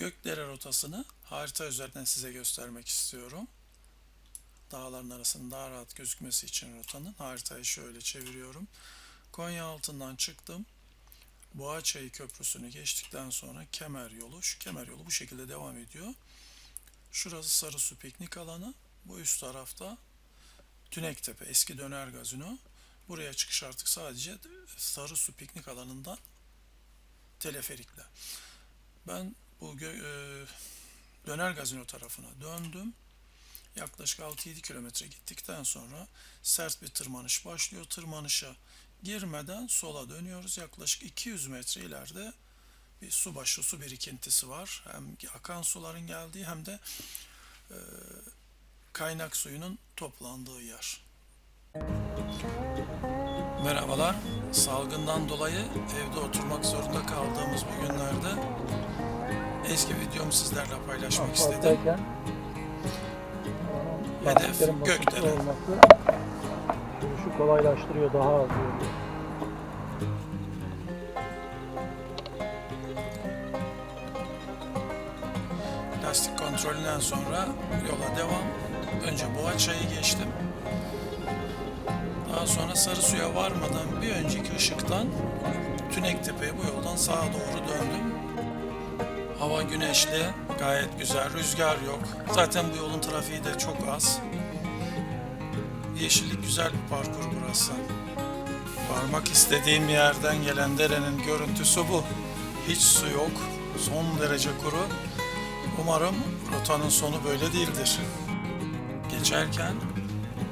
Gökdere rotasını harita üzerinden size göstermek istiyorum. Dağların arasının daha rahat gözükmesi için rotanın haritayı şöyle çeviriyorum. Konya altından çıktım. Boğaçayı Köprüsü'nü geçtikten sonra Kemer yolu, şu Kemer yolu bu şekilde devam ediyor. Şurası Sarısu Piknik Alanı. Bu üst tarafta Tünektepe, eski döner gazino. Buraya çıkış artık sadece Sarısu Piknik Alanı'ndan teleferikle. Ben bu e, döner gazino tarafına döndüm. Yaklaşık 6-7 kilometre gittikten sonra sert bir tırmanış başlıyor. Tırmanışa girmeden sola dönüyoruz. Yaklaşık 200 metre ileride bir su başı, su birikintisi var. Hem akan suların geldiği hem de e, kaynak suyunun toplandığı yer. Merhabalar. Salgından dolayı evde oturmak zorunda kaldığımız bu günlerde eski videomu sizlerle paylaşmak istedim. Hedef Gökdere. sürüşü kolaylaştırıyor, daha az yoruyor. Lastik kontrolünden sonra yola devam. Önce Boğaçay'ı geçtim. Daha sonra Sarısu'ya varmadan bir önceki ışıktan Tünektepe'ye bu yoldan sağa doğru döndüm. Hava güneşli, gayet güzel, rüzgar yok. Zaten bu yolun trafiği de çok az. Yeşillik güzel bir parkur burası. Varmak istediğim yerden gelen derenin görüntüsü bu. Hiç su yok, son derece kuru. Umarım rotanın sonu böyle değildir. Geçerken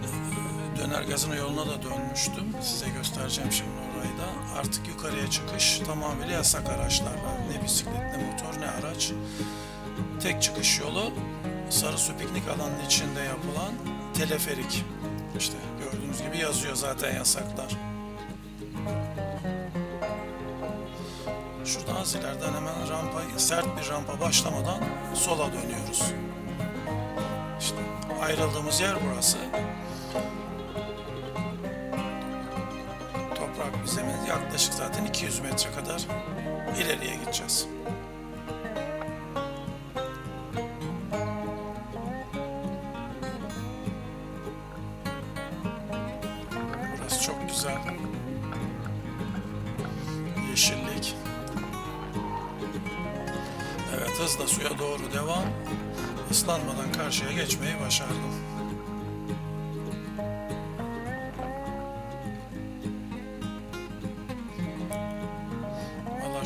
e, döner gazino yoluna da dönmüştüm. Size göstereceğim şimdi orayı da. Artık yukarıya çıkış tamamıyla yasak araçlarla. Ne bisiklet, ne motor, ne araç. Tek çıkış yolu Sarısu Piknik Alanı'nın içinde yapılan teleferik. İşte gördüğünüz gibi yazıyor zaten yasaklar. Şuradan az ileriden hemen rampa, sert bir rampa başlamadan sola dönüyoruz. İşte ayrıldığımız yer burası. Toprak bir zemin yaklaşık zaten 200 metre kadar ileriye gideceğiz. Burası çok güzel. Yeşillik. Evet hızla suya doğru devam. Islanmadan karşıya geçmeyi başardım.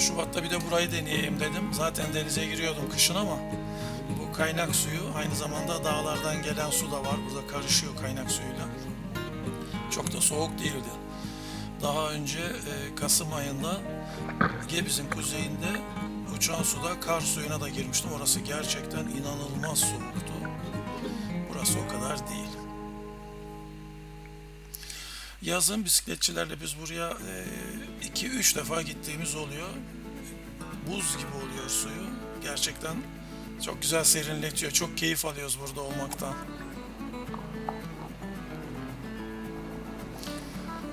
Şubat'ta bir de burayı deneyeyim dedim. Zaten denize giriyordum kışın ama bu kaynak suyu aynı zamanda dağlardan gelen su da var. Burada karışıyor kaynak suyuyla. Çok da soğuk değildi. Daha önce e, Kasım ayında Gebiz'in kuzeyinde uçan suda kar suyuna da girmiştim. Orası gerçekten inanılmaz soğuktu. Burası o kadar değil. Yazın bisikletçilerle biz buraya 2-3 defa gittiğimiz oluyor. Buz gibi oluyor suyu. Gerçekten çok güzel serinletiyor. Çok keyif alıyoruz burada olmaktan.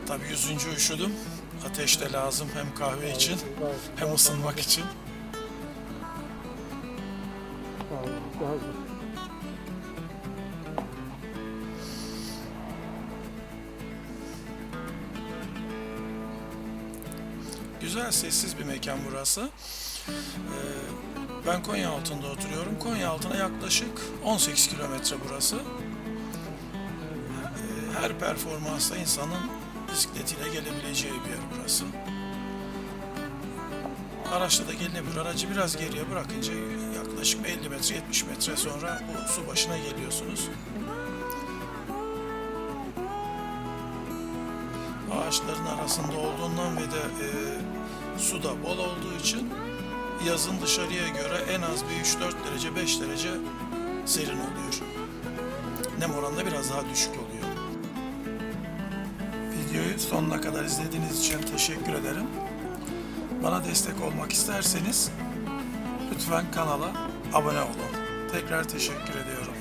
Tabii yüzüncü üşüdüm. Ateş de lazım hem kahve için hem ısınmak için. Sağlıklı Güzel, sessiz bir mekan burası. Ee, ben Konya altında oturuyorum. Konya altına yaklaşık 18 kilometre burası. Ee, Her performansta insanın bisikletiyle gelebileceği bir yer burası. Araçla da gelinebilir. Aracı biraz geriye bırakınca yaklaşık 50 metre, 70 metre sonra bu su başına geliyorsunuz. Ağaçların arasında olduğundan ve de e, su da bol olduğu için yazın dışarıya göre en az bir 3-4 derece 5 derece serin oluyor. Nem oranı da biraz daha düşük oluyor. Videoyu sonuna kadar izlediğiniz için teşekkür ederim. Bana destek olmak isterseniz lütfen kanala abone olun. Tekrar teşekkür ediyorum.